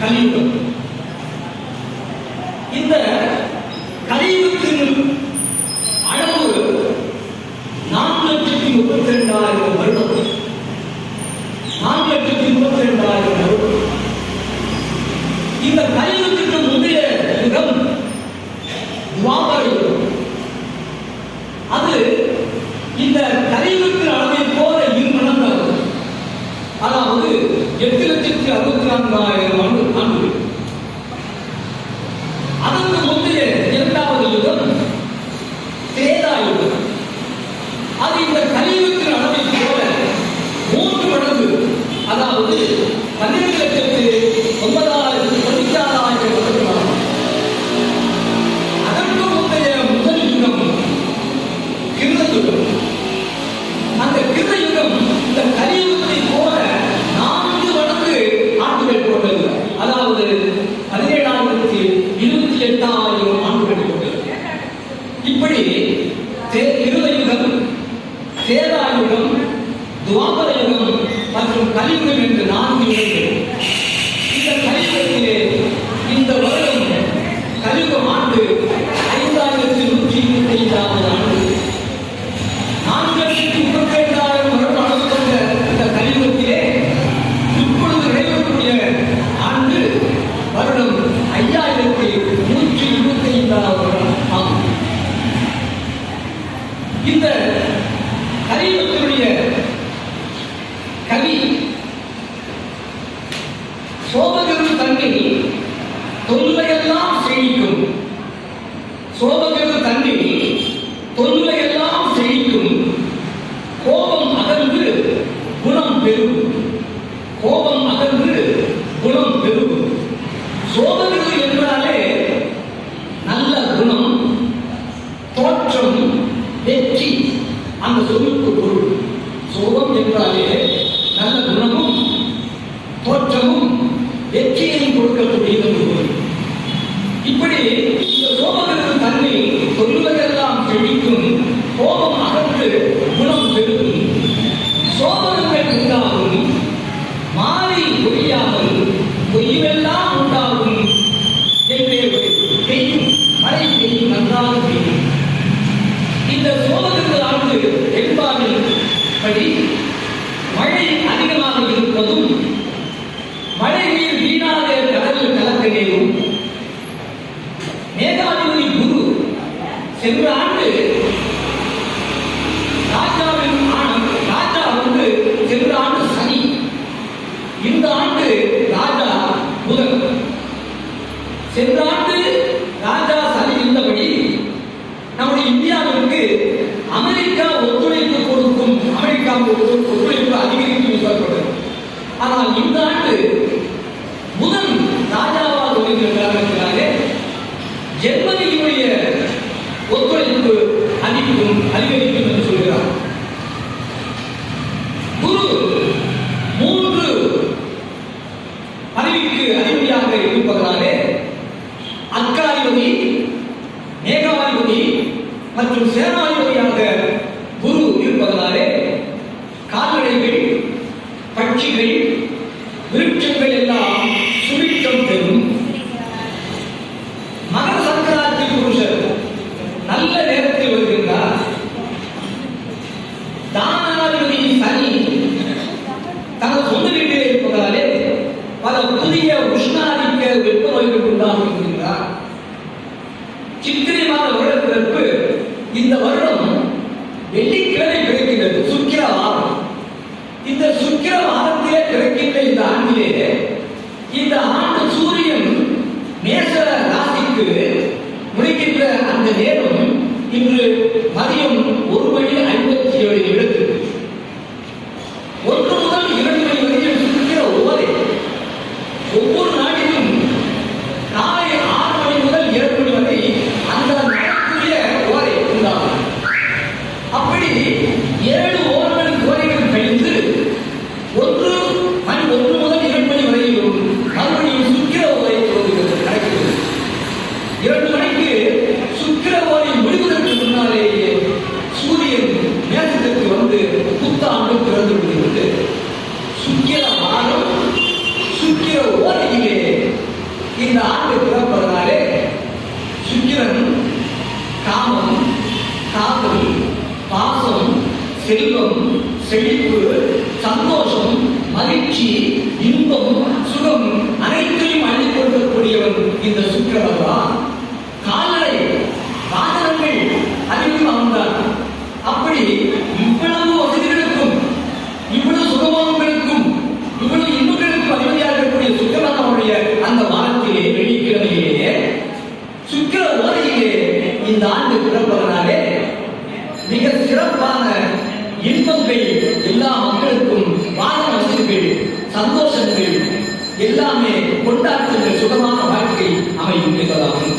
他有。ので、金 குணம் பெறும் கோபம் அகன்று குணம் பெறும் சோதனைகள் என்று செல்வம் செழிப்பு சந்தோஷம் மகிழ்ச்சி இன்பம் சுகம் அனைத்தையும் அள்ளிக் கொடுக்கக்கூடியவன் இந்த சுக்கரன் தான் வாழ்க்கையை கொண்டாடுகின்ற சுகமான வாழ்க்கை அமையும் என்பதாகும்.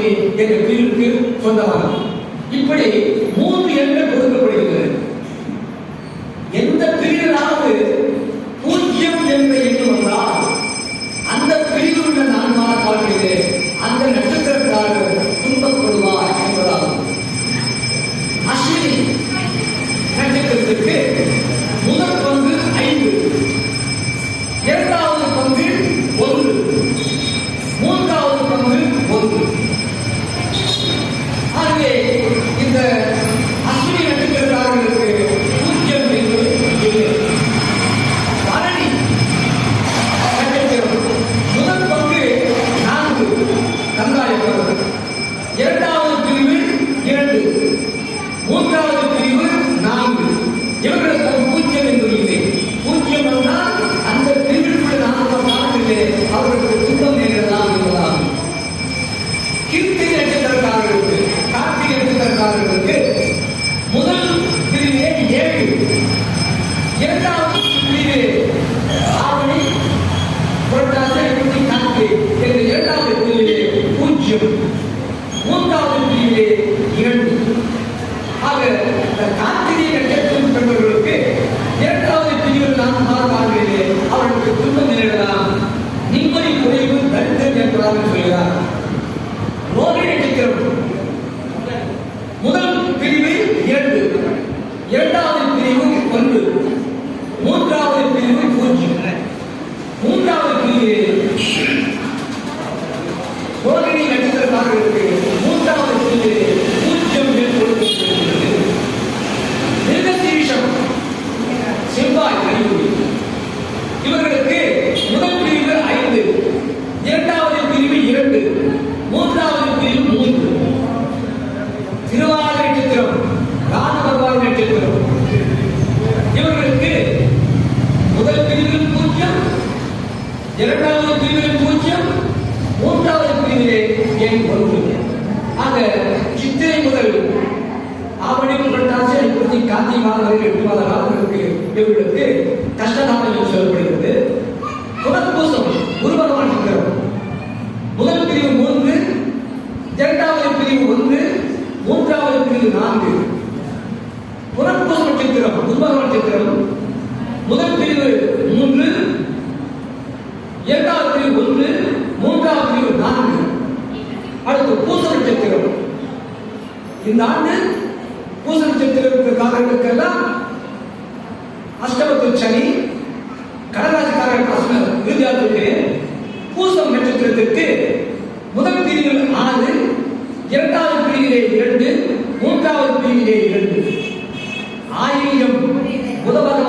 பூமி என்ற பிரிவுக்கு சொந்தமானது. இப்படி மூன்று பூஜ்ஜியம் மூன்றாவது பிரிவிலே இரண்டு. ஆக நான்கு புறப்போசன சித்திரம் உருவாக முதல் பிரிவு மூன்று இரண்டாவது பிரிவு ஒன்று மூன்றாவது பிரிவு நான்கு. அடுத்து பூசண சித்திரம் இந்த ஆண்டு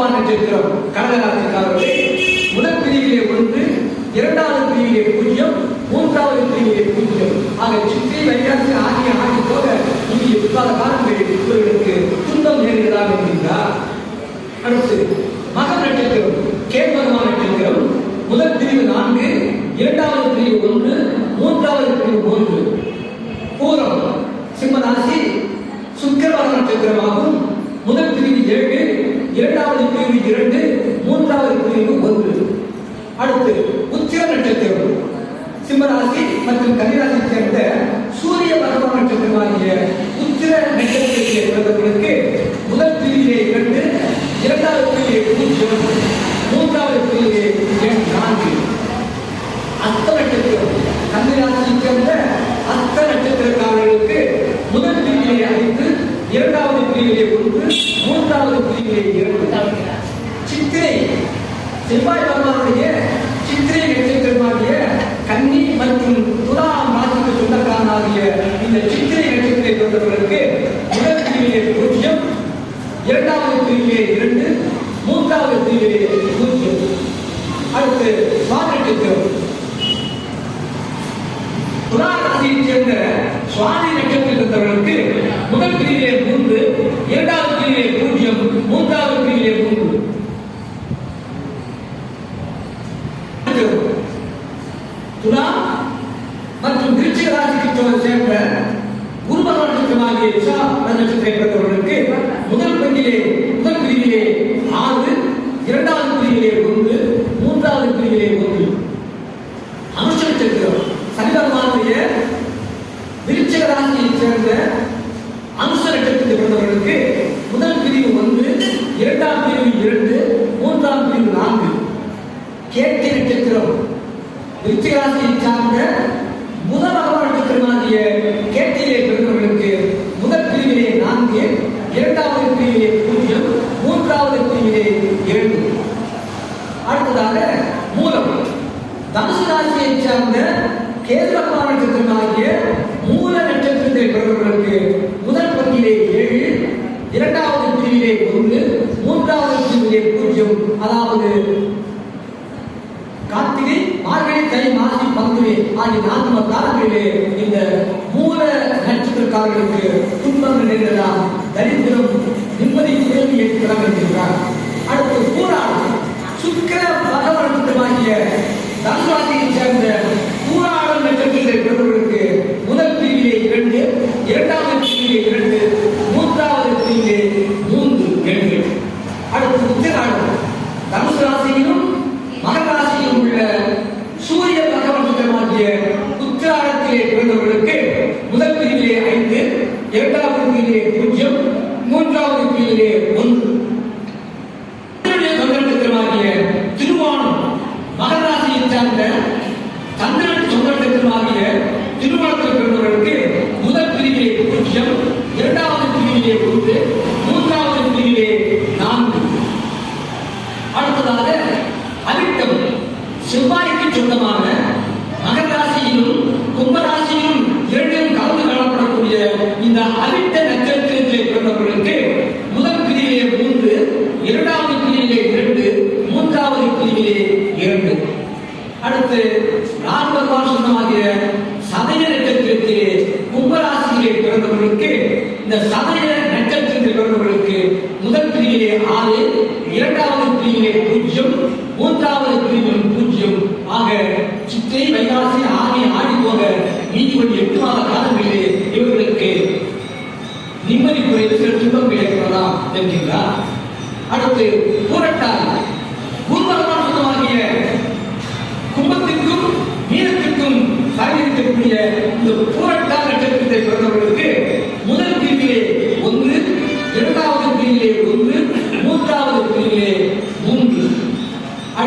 தீர்மானித்திருக்கிறோம் கடகராசிக்காரர்களே முதல் பிரிவிலே ஒன்று இரண்டாவது பிரிவிலே பூஜ்ஜியம் மூன்றாவது பிரிவிலே பூஜ்ஜியம். ஆக சித்திரை வைகாசி ஆகிய ஆகி போக இனி பல காலங்களில் இவர்களுக்கு துன்பம் நேரிடலாம் என்கின்றார். அடுத்து மகம் நட்சத்திரம் கேள்வகமாக நட்சத்திரம் முதல் பிரிவு நான்கு இரண்டாவது பிரிவு ஒன்று மூன்றாவது பிரிவு ஒன்று பூரம் சிம்மராசி சுக்கரவார நட்சத்திரமாகும். முதல் பிரிவு ஏழு இரண்டாவது பிரிவு இரண்டு மூன்றாவது பிரிவு ஒன்று. அடுத்து உத்திர நட்சத்திரம் சிம்மராசி மற்றும் கன்னிராசி சேர்ந்த ஆரம்பிக்கிறோம் துலா ராசியைச் சேர்ந்த சுவாதி நட்சத்திரத்தவர்களுக்கு முதல் பிரிவிலே விருச்சிகராசியை சார்ந்த முதல் அகவாழ்த்து திருமணத்திய கேட்டியிலே பெறுபவர்களுக்கு முதல் பிரிவிலே நான்கு இரண்டாவது பிரிவிலே பூஜ்ஜியம் மூன்றாவது பிரிவிலே ஏழு அடுத்ததாக மூலம். தனுசு ராசியை சார்ந்த கேந்திரப்பான நட்சத்திரமாகிய மூல நட்சத்திரத்தை பெறுபவர்களுக்கு முதல் பங்கிலே ஏழு இரண்டாவது பிரிவிலே ஒன்று மூன்றாவது பிரிவிலே பூஜ்ஜியம் அதாவது கார்த்திகை கை மாசி பங்குவே. ஆகிய நான்கு காலங்களிலே இந்த மூல நட்சத்திரக்காரர்களுக்கு துன்பம் நிறைந்ததா தரித்திரம் நிம்மதி கேள்வி என்று விளங்கியிருக்கிறார் அடுத்து கூறாடு சுக்கர பகவனத்திற்குமாகிய தன்வாசியைச் சேர்ந்த கூறாடு நட்சத்திரத்தை பிறந்தவர்களுக்கு முதல் பிரிவிலே உலகத்திலே Come on.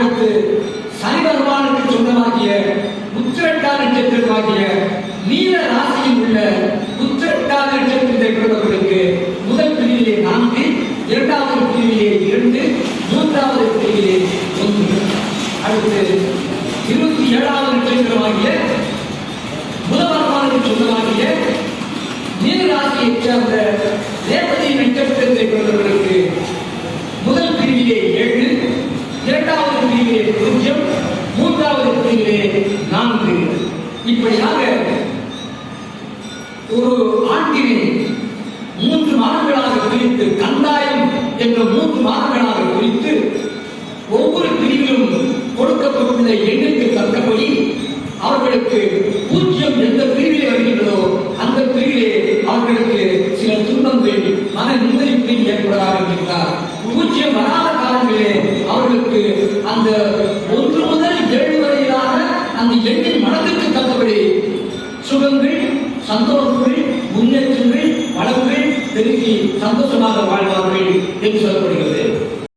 ஆணைக்கு இப்படியாக ஒரு ஆண்டினை மூன்று மாதங்களாக பிரித்து கண்டாயம் என்ற மூன்று மாதங்களாக பிரித்து ஒவ்வொரு பிரிவிலும் கொடுக்கப்பட்டுள்ள எண்ணுக்கு தக்கபடி அவர்களுக்கு பூஜ்ஜியம் எந்த பிரிவிலே வருகின்றதோ அந்த பிரிவிலே அவர்களுக்கு சில துன்பங்கள் மன நிம்மதிப்பின் ஏற்படாது என்கிறார் பூஜ்ஜியம் வரா சந்தோஷங்கள் முன்னேற்றங்கள் வளங்கள் பெருகி சந்தோஷமாக வாழ்வார்கள் என்று சொல்லப்படுகிறது.